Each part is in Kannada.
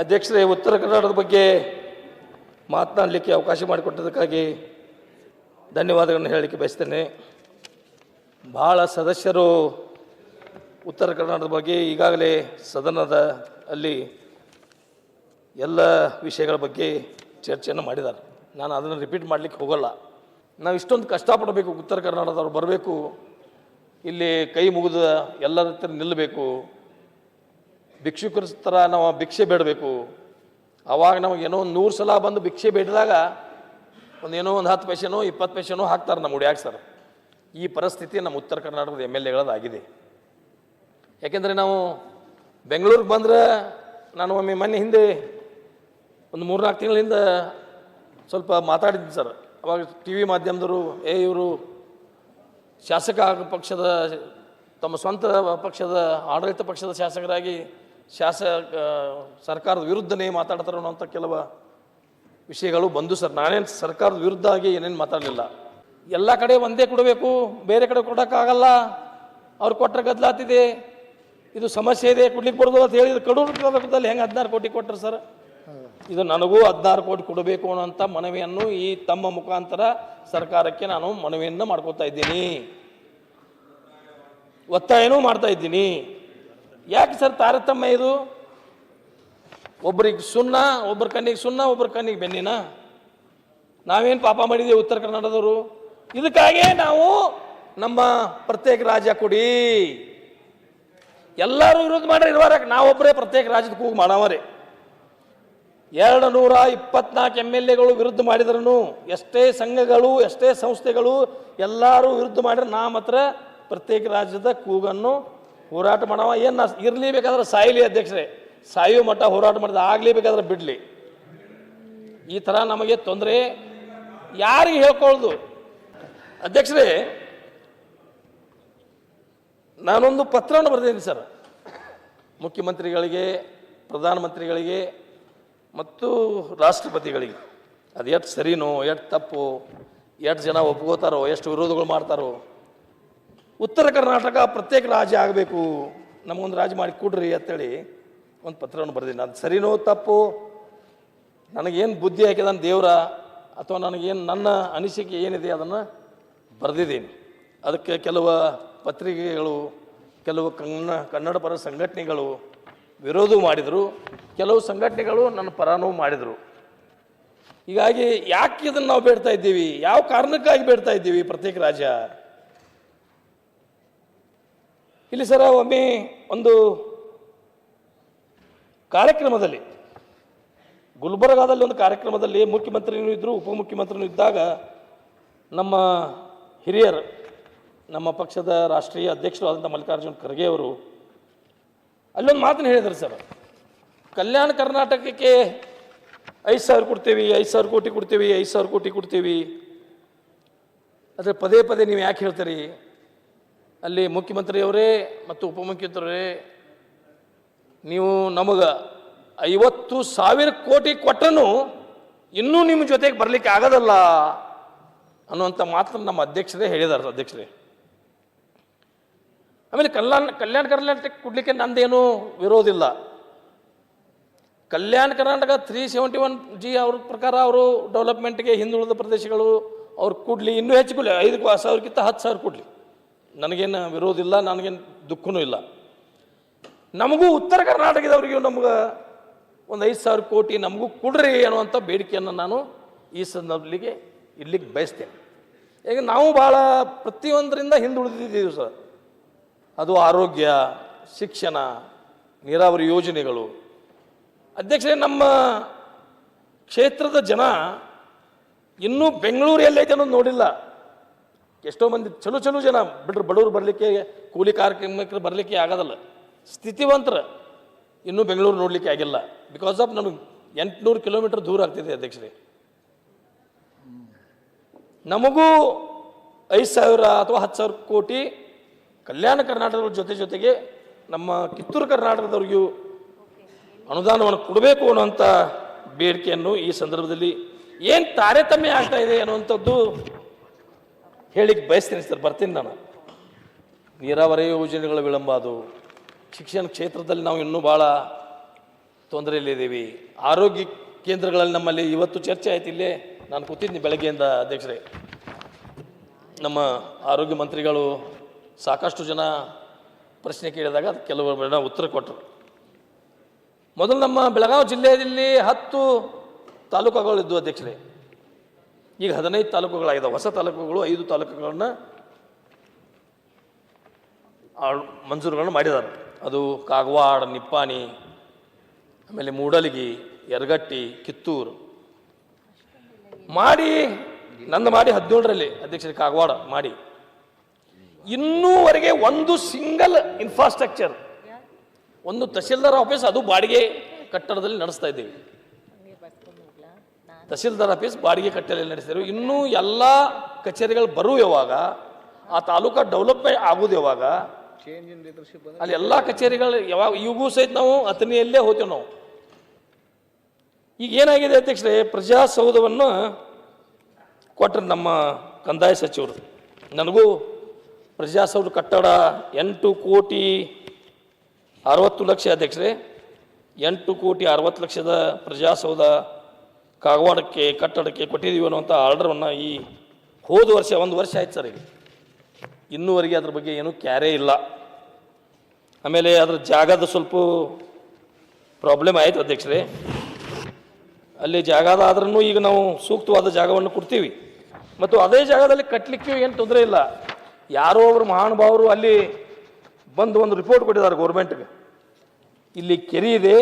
ಅಧ್ಯಕ್ಷರೇ. ಉತ್ತರ ಕನ್ನಡದ ಬಗ್ಗೆ ಮಾತನಾಡಲಿಕ್ಕೆ ಅವಕಾಶ ಮಾಡಿಕೊಟ್ಟದಕ್ಕಾಗಿ ಧನ್ಯವಾದಗಳನ್ನು ಹೇಳಲಿಕ್ಕೆ ಬಯಸ್ತೇನೆ. ಭಾಳ ಸದಸ್ಯರು ಉತ್ತರ ಕನ್ನಡದ ಬಗ್ಗೆ ಈಗಾಗಲೇ ಸದನದ ಅಲ್ಲಿ ಎಲ್ಲ ವಿಷಯಗಳ ಬಗ್ಗೆ ಚರ್ಚೆಯನ್ನು ಮಾಡಿದ್ದಾರೆ. ನಾನು ಅದನ್ನು ರಿಪೀಟ್ ಮಾಡಲಿಕ್ಕೆ ಹೋಗಲ್ಲ. ನಾವು ಇಷ್ಟೊಂದು ಕಷ್ಟಪಡಬೇಕು, ಉತ್ತರ ಕನ್ನಡದವ್ರು ಬರಬೇಕು, ಇಲ್ಲಿ ಕೈ ಮುಗಿದ ಎಲ್ಲರ ಹತ್ರ ನಿಲ್ಲಬೇಕು ಭಿಕ್ಷುಕರ ಥರ ನಾವು ಭಿಕ್ಷೆ ಬೇಡಬೇಕು. ಆವಾಗ ನಮಗೆ ಏನೋ ಒಂದು ನೂರು ಸಲ ಬಂದು ಭಿಕ್ಷೆ ಬೇಡಿದಾಗ ಒಂದು ಏನೋ ಒಂದು ಹತ್ತು ಪೈಸೆನೋ ಇಪ್ಪತ್ತು ಪೈಸೆನೋ ಹಾಕ್ತಾರೆ ನಮ್ಮ ಹುಡುಗ್ಯಾಗ ಸರ್. ಈ ಪರಿಸ್ಥಿತಿ ನಮ್ಮ ಉತ್ತರ ಕರ್ನಾಟಕದ ಎಂ ಎಲ್ ಎಗಳದಾಗಿದೆ ಯಾಕೆಂದರೆ ನಾವು ಬೆಂಗಳೂರಿಗೆ ಬಂದ್ರೆ ನಾನು ಒಮ್ಮೆ ಮೊನ್ನೆ ಹಿಂದೆ ಒಂದು ಮೂರ್ನಾಲ್ಕು ತಿಂಗಳಿಂದ ಸ್ವಲ್ಪ ಮಾತಾಡಿದ್ದೀನಿ ಸರ್. ಅವಾಗ ಟಿ ವಿ ಮಾಧ್ಯಮದವರು, ಏ ಇವರು ಶಾಸಕ ಪಕ್ಷದ, ತಮ್ಮ ಸ್ವಂತ ಪಕ್ಷದ, ಆಡಳಿತ ಪಕ್ಷದ ಶಾಸಕರಾಗಿ ಶಾಸಕ ಸರ್ಕಾರದ ವಿರುದ್ಧನೇ ಮಾತಾಡ್ತಾರೆ ಅನ್ನೋಂಥ ಕೆಲವು ವಿಷಯಗಳು ಬಂದು ಸರ್. ನಾನೇನು ಸರ್ಕಾರದ ವಿರುದ್ಧ ಆಗಿ ಏನೇನು ಮಾತಾಡಲಿಲ್ಲ. ಎಲ್ಲ ಕಡೆ ಒಂದೇ ಕೊಡಬೇಕು, ಬೇರೆ ಕಡೆ ಕೊಡೋಕ್ಕಾಗಲ್ಲ, ಅವ್ರು ಕೊಟ್ಟರೆ ಗದ್ದಲಾತಿದೆ ಇದು ಸಮಸ್ಯೆ ಇದೆ, ಕೊಡ್ಲಿಕ್ಕೆ ಕೊಡೋದು ಅಂತ ಹೇಳಿದ್ರು ಕಡೂರು ಹೆಂಗೆ ಹದಿನಾರು ಕೋಟಿ ಕೊಟ್ಟರು ಸರ್? ಇದು ನನಗೂ ಹದಿನಾರು ಕೋಟಿ ಕೊಡಬೇಕು ಅನ್ನೋಂಥ ಮನವಿಯನ್ನು ಈ ತಮ್ಮ ಮುಖಾಂತರ ಸರ್ಕಾರಕ್ಕೆ ನಾನು ಮನವಿಯನ್ನು ಮಾಡ್ಕೋತಾ ಇದ್ದೀನಿ. ಒತ್ತಾಯನೂ ಮಾಡ್ತಾ ಇದ್ದೀನಿ. ಯಾಕೆ ಸರ್ ತಾರತಮ್ಯ ಇದು? ಒಬ್ರಿಗೆ ಸುಣ್ಣ ಒಬ್ಬರ ಕಣ್ಣಿಗೆ ಸುಣ್ಣ ಒಬ್ಬರ ಕಣ್ಣಿಗೆ ಬೆನ್ನಿನ? ನಾವೇನು ಪಾಪ ಮಾಡಿದ್ದೀವಿ ಉತ್ತರ ಕನ್ನಡದವರು ಇದಕ್ಕಾಗೇ ನಾವು ನಮ್ಮ ಪ್ರತ್ಯೇಕ ರಾಜ್ಯ ಕೊಡಿ. ಎಲ್ಲರೂ ವಿರೋಧ ಮಾಡ್ರಿ ಇರುವಾರ ನಾವೊಬ್ಬರೇ ಪ್ರತ್ಯೇಕ ರಾಜ್ಯದ ಕೂಗು ಮಾಡವರೇ. ಎರಡು ನೂರ ಇಪ್ಪತ್ನಾಲ್ಕು ಎಂ ಎಲ್ ಎಗಳು ವಿರುದ್ಧ ಮಾಡಿದ್ರು ಎಷ್ಟೇ ಸಂಘಗಳು, ಎಷ್ಟೇ ಸಂಸ್ಥೆಗಳು ಎಲ್ಲರೂ ವಿರುದ್ಧ ಮಾಡಿದ್ರೆ ನಾ ಮಾತ್ರ ಪ್ರತ್ಯೇಕ ರಾಜ್ಯದ ಕೂಗನ್ನು ಹೋರಾಟ ಮಾಡವ ಏನು ಇರಲಿ ಬೇಕಾದ್ರೆ ಸಾಯ್ಲಿ ಅಧ್ಯಕ್ಷರೇ. ಸಾಯೋ ಮಟ್ಟ ಹೋರಾಟ ಮಾಡಿದ ಆಗಲಿ ಬೇಕಾದ್ರೆ ಬಿಡಲಿ. ಈ ಥರ ನಮಗೆ ತೊಂದರೆ ಯಾರಿಗೆ ಹೇಳ್ಕೊಳ್ಳೋದು ಅಧ್ಯಕ್ಷರೇ, ನಾನೊಂದು ಪತ್ರವನ್ನು ಬರೆದಿದ್ದೀನಿ ಸರ್. ಮುಖ್ಯಮಂತ್ರಿಗಳಿಗೆ, ಪ್ರಧಾನಮಂತ್ರಿಗಳಿಗೆ ಮತ್ತು ರಾಷ್ಟ್ರಪತಿಗಳಿಗೆ. ಅದು ಎಷ್ಟು ಸರಿನೋ, ಎಷ್ಟು ತಪ್ಪು, ಎಷ್ಟು ಜನ ಒಪ್ಕೋತಾರೋ, ಎಷ್ಟು ವಿರೋಧಗಳು ಮಾಡ್ತಾರೋ ಉತ್ತರ ಕರ್ನಾಟಕ ಪ್ರತ್ಯೇಕ ರಾಜ್ಯ ಆಗಬೇಕು. ನಮಗೊಂದು ರಾಜ್ಯ ಮಾಡಿ ಕೊಡ್ರಿ ಅಂತೇಳಿ ಒಂದು ಪತ್ರವನ್ನು ಬರೆದಿನಿ. ಅದು ಸರಿನೋ ತಪ್ಪು? ನನಗೇನು ಬುದ್ಧಿ ಹಾಕಿದಾನ ದೇವರ ಅಥವಾ ನನಗೇನು ನನ್ನ ಅನಿಸಿಕೆ ಏನಿದೆ ಅದನ್ನು ಬರೆದಿದ್ದೀನಿ. ಅದಕ್ಕೆ ಕೆಲವು ಪತ್ರಿಕೆಗಳು, ಕೆಲವು ಕನ್ನ, ಕನ್ನಡ ಪರ ಸಂಘಟನೆಗಳು ವಿರೋಧ ಮಾಡಿದರು. ಕೆಲವು ಸಂಘಟನೆಗಳು ನನ್ನ ಪರನೂ ಮಾಡಿದರು. ಹೀಗಾಗಿ ಯಾಕೆ ಇದನ್ನು ನಾವು ಬೇಡ್ತಾ ಇದ್ದೀವಿ? ಯಾವ ಕಾರಣಕ್ಕಾಗಿ ಬೇಡ್ತಾ ಇದ್ದೀವಿ ಪ್ರತ್ಯೇಕ ರಾಜ್ಯ? ಇಲ್ಲಿ ಸರ ಒಮ್ಮೆ ಒಂದು ಕಾರ್ಯಕ್ರಮದಲ್ಲಿ, ಗುಲ್ಬರ್ಗಾದಲ್ಲಿ ಒಂದು ಕಾರ್ಯಕ್ರಮದಲ್ಲಿ ಮುಖ್ಯಮಂತ್ರಿನೂ ಇದ್ದರು ಉಪಮುಖ್ಯಮಂತ್ರಿನೂ ಇದ್ದಾಗ ನಮ್ಮ ಹಿರಿಯರು, ನಮ್ಮ ಪಕ್ಷದ ರಾಷ್ಟ್ರೀಯ ಅಧ್ಯಕ್ಷರು ಆದಂಥ ಮಲ್ಲಿಕಾರ್ಜುನ್ ಖರ್ಗೆ ಅಲ್ಲೊಂದು ಮಾತನ್ನು ಹೇಳಿದರು ಸರ್. ಕಲ್ಯಾಣ ಕರ್ನಾಟಕಕ್ಕೆ ಐದು ಸಾವಿರ ಕೊಡ್ತೀವಿ, ಐದು ಸಾವಿರ ಕೋಟಿ ಕೊಡ್ತೀವಿ, ಐದು ಸಾವಿರ ಕೋಟಿ ಕೊಡ್ತೀವಿ. ಆದರೆ ಪದೇ ಪದೇ ನೀವು ಯಾಕೆ ಹೇಳ್ತೀರಿ? ಅಲ್ಲಿ ಮುಖ್ಯಮಂತ್ರಿಯವರೇ ಮತ್ತು ಉಪಮುಖ್ಯಮಂತ್ರಿಯವರೇ ನೀವು ನಮಗೆ ಐವತ್ತು ಸಾವಿರ ಕೋಟಿ ಕೊಟ್ಟನು ಇನ್ನೂ ನಿಮ್ಮ ಜೊತೆಗೆ ಬರಲಿಕ್ಕೆ ಆಗೋದಲ್ಲ ಅನ್ನುವಂಥ ಮಾತ್ರ ನಮ್ಮ ಅಧ್ಯಕ್ಷರೇ ಹೇಳಿದಾರೆ ಅಧ್ಯಕ್ಷರೇ. ಆಮೇಲೆ ಕಲ್ಯಾಣ ಕಲ್ಯಾಣ ಕರ್ನಾಟಕ ಕೊಡಲಿಕ್ಕೆ ನಂದೇನು ವಿರೋಧಿಲ್ಲ Kalyana Karnataka three seventy one J ಅವ್ರ ಪ್ರಕಾರ ಅವರು ಡೆವಲಪ್ಮೆಂಟ್ಗೆ ಹಿಂದುಳಿದ ಪ್ರದೇಶಗಳು ಅವ್ರು ಕೊಡಲಿ ಇನ್ನೂ ಹೆಚ್ಚು ಕೊಡಲಿ ಐದು ಸಾವಿರಕ್ಕಿಂತ ಹತ್ತು ಸಾವಿರ ಕೊಡಲಿ. ನನಗೇನು ವಿರೋಧ ಇಲ್ಲ, ನನಗೇನು ದುಃಖನೂ ಇಲ್ಲ. ನಮಗೂ ಉತ್ತರ ಕರ್ನಾಟಕದವರಿಗೂ ನಮ್ಗೆ ಒಂದು ಐದು ಸಾವಿರ ಕೋಟಿ ನಮಗೂ ಕೊಡ್ರಿ ಅನ್ನುವಂಥ ಬೇಡಿಕೆಯನ್ನು ನಾನು ಈ ಸಂದರ್ಭಲ್ಲಿಗೆ ಇಡ್ಲಿಕ್ಕೆ ಬಯಸ್ತೇನೆ. ಈಗ ನಾವು ಭಾಳ ಪ್ರತಿಯೊಂದರಿಂದ ಹಿಂದುಳಿದಿದ್ದೀವಿ ಸರ್. ಅದು ಆರೋಗ್ಯ, ಶಿಕ್ಷಣ, ನೀರಾವರಿ ಯೋಜನೆಗಳು. ಅಧ್ಯಕ್ಷರೇ, ನಮ್ಮ ಕ್ಷೇತ್ರದ ಜನ ಇನ್ನೂ ಬೆಂಗಳೂರು ಎಲ್ಲೈತೆ ಅನ್ನೋದು ನೋಡಿಲ್ಲ. ಎಷ್ಟೋ ಮಂದಿ ಚಲೋ ಚಲೋ ಜನ ಬಿಡ್ರಿ, ಬಡವರು ಬರಲಿಕ್ಕೆ, ಕೂಲಿ ಕಾರ್ಯಕ್ರಮಕ್ಕೆ ಬರಲಿಕ್ಕೆ ಆಗೋದಲ್ಲ. ಸ್ಥಿತಿವಂತರ ಇನ್ನೂ ಬೆಂಗಳೂರು ನೋಡಲಿಕ್ಕೆ ಆಗಿಲ್ಲ. ಬಿಕಾಸ್ ಆಫ್ ನಮಗೆ ಎಂಟುನೂರು ಕಿಲೋಮೀಟರ್ ದೂರ ಆಗ್ತಿದೆ ಅಧ್ಯಕ್ಷರೇ. ನಮಗೂ ಐದು ಸಾವಿರ ಅಥವಾ ಹತ್ತು ಸಾವಿರ ಕೋಟಿ ಕಲ್ಯಾಣ ಕರ್ನಾಟಕದ ಜೊತೆ ಜೊತೆಗೆ ನಮ್ಮ ಕಿತ್ತೂರು ಕರ್ನಾಟಕದವ್ರಿಗೂ ಅನುದಾನವನ್ನು ಕೊಡಬೇಕು ಅನ್ನುವಂಥ ಬೇಡಿಕೆಯನ್ನು ಈ ಸಂದರ್ಭದಲ್ಲಿ ಏನು ತಾರತಮ್ಯ ಆಗ್ತಾ ಇದೆ ಅನ್ನುವಂಥದ್ದು ಹೇಳಿಕ್ಕೆ ಬಯಸ್ತೀನಿ ಸರ್, ಬರ್ತೀನಿ ನಾನು. ನೀರಾವರಿ ಯೋಜನೆಗಳ ವಿಳಂಬ ಅದು. ಶಿಕ್ಷಣ ಕ್ಷೇತ್ರದಲ್ಲಿ ನಾವು ಇನ್ನೂ ಭಾಳ ತೊಂದರೆಯಲ್ಲಿದ್ದೀವಿ ಆರೋಗ್ಯ ಕೇಂದ್ರಗಳಲ್ಲಿ ನಮ್ಮಲ್ಲಿ ಇವತ್ತು ಚರ್ಚೆ ಆಯ್ತು ಇಲ್ಲೇ. ನಾನು ಕೂತಿದ್ದೀನಿ ಬೆಳಗ್ಗೆಯಿಂದ ಅಧ್ಯಕ್ಷರೇ. ನಮ್ಮ ಆರೋಗ್ಯ ಮಂತ್ರಿಗಳು ಸಾಕಷ್ಟು ಜನ ಪ್ರಶ್ನೆ ಕೇಳಿದಾಗ ಅದು ಕೆಲವರು ಜನ ಉತ್ತರ ಕೊಟ್ಟರು. ಮೊದಲು ನಮ್ಮ ಬೆಳಗಾವಿ ಜಿಲ್ಲೆಯಲ್ಲಿ ಹತ್ತು ತಾಲೂಕುಗಳಿದ್ದು ಅಧ್ಯಕ್ಷರೇ. ಈಗ ಹದಿನೈದು ತಾಲೂಕುಗಳಾಗಿದೆ ಹೊಸ ತಾಲೂಕುಗಳು, ಐದು ತಾಲೂಕುಗಳನ್ನು ಮಂಜೂರುಗಳನ್ನು ಮಾಡಿದ್ದಾರೆ. ಅದು ಕಾಗವಾಡ, ನಿಪ್ಪಾಣಿ, ಆಮೇಲೆ ಮೂಡಲಗಿ, ಯರಗಟ್ಟಿ, ಕಿತ್ತೂರು. ಮಾಡಿ, ನಂದು ಮಾಡಿ ಹದಿನೇಳರಲ್ಲಿ ಅಧ್ಯಕ್ಷರ ಕಾಗವಾಡ ಮಾಡಿ. ಇನ್ನೂವರೆಗೆ ಒಂದು ಸಿಂಗಲ್ ಇನ್ಫ್ರಾಸ್ಟ್ರಕ್ಚರ್ ಒಂದು ತಹಶೀಲ್ದಾರ್ ಆಫೀಸ್, ಅದು ಬಾಡಿಗೆ ಕಟ್ಟಡದಲ್ಲಿ ನಡೆಸ್ತಾ ಇದ್ದೀವಿ. ತಹಸೀಲ್ದಾರ್ ಆಫೀಸ್ ಬಾಡಿಗೆ ಕಟ್ಟೆಯಲ್ಲಿ ನಡೆಸಿದರು. ಇನ್ನೂ ಎಲ್ಲ ಕಚೇರಿಗಳು ಬರುವ ಯಾವಾಗ? ಆ ತಾಲೂಕಾ ಡೆವಲಪ್ಮೆಂಟ್ ಆಗೋದು ಯಾವಾಗ? ಅಲ್ಲಿ ಎಲ್ಲ ಕಚೇರಿಗಳು ಯಾವಾಗ ಇವಾಗೂ ಸಹಿತ ನಾವು ಅಥಣಿಯಲ್ಲೇ ಹೋಗ್ತೇವೆ ನಾವು. ಈಗ ಏನಾಗಿದೆ ಅಧ್ಯಕ್ಷರೇ ಪ್ರಜಾಸೌಧವನ್ನು ಕೊಟ್ಟರು ನಮ್ಮ ಕಂದಾಯ ಸಚಿವರು. ನನಗೂ ಪ್ರಜಾಸೌಧ ಕಟ್ಟಡ ಎಂಟು ಕೋಟಿ ಅರವತ್ತು ಲಕ್ಷ ಅಧ್ಯಕ್ಷರೇ ಎಂಟು ಕೋಟಿ ಅರವತ್ತು ಲಕ್ಷದ ಪ್ರಜಾಸೌಧ ಕಾಗವಾಡಕ್ಕೆ, ಕಟ್ಟಡಕ್ಕೆ ಕೊಟ್ಟಿದ್ದೀವಿ ಅನ್ನುವಂಥ ಆರ್ಡರನ್ನು ಈ ಹೋದ ವರ್ಷ, ಒಂದು ವರ್ಷ ಆಯ್ತು ಸರ್ ಇಲ್ಲಿ ಇನ್ನೂವರೆಗೆ ಅದ್ರ ಬಗ್ಗೆ ಏನೂ ಕ್ಯಾರೇ ಇಲ್ಲ. ಆಮೇಲೆ ಅದ್ರ ಜಾಗದ ಸ್ವಲ್ಪ ಪ್ರಾಬ್ಲಮ್ ಆಯಿತು ಅಧ್ಯಕ್ಷರೇ. ಅಲ್ಲಿ ಜಾಗದ ಆದ್ರೂ ಈಗ ನಾವು ಸೂಕ್ತವಾದ ಜಾಗವನ್ನು ಕೊಡ್ತೀವಿ. ಮತ್ತು ಅದೇ ಜಾಗದಲ್ಲಿ ಕಟ್ಟಲಿಕ್ಕೆ ಏನು ತೊಂದರೆ ಇಲ್ಲ. ಯಾರೋ ಒಬ್ಬರು ಮಹಾನುಭಾವರು ಅಲ್ಲಿ ಬಂದು ಒಂದು ರಿಪೋರ್ಟ್ ಕೊಟ್ಟಿದ್ದಾರೆ ಗೌರ್ಮೆಂಟ್ಗೆ ಇಲ್ಲಿ ಕೆರೆ ಇದೆ.